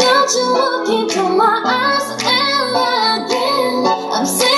Don't you're into my eyes and again I'm saying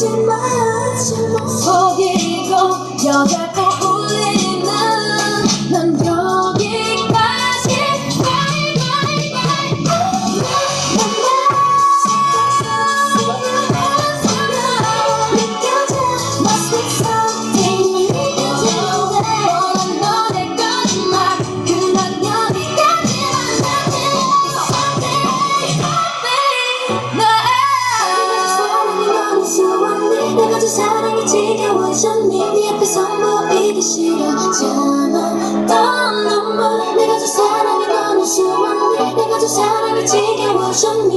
거짓말 하지 못 속이고 여자 아주 사랑이 지겨워져 네 앞에서 보이기 싫어잖아. 넌 눈물 내가 준 사랑이 너무 시원해 내가 준 사랑이 지겨워져 네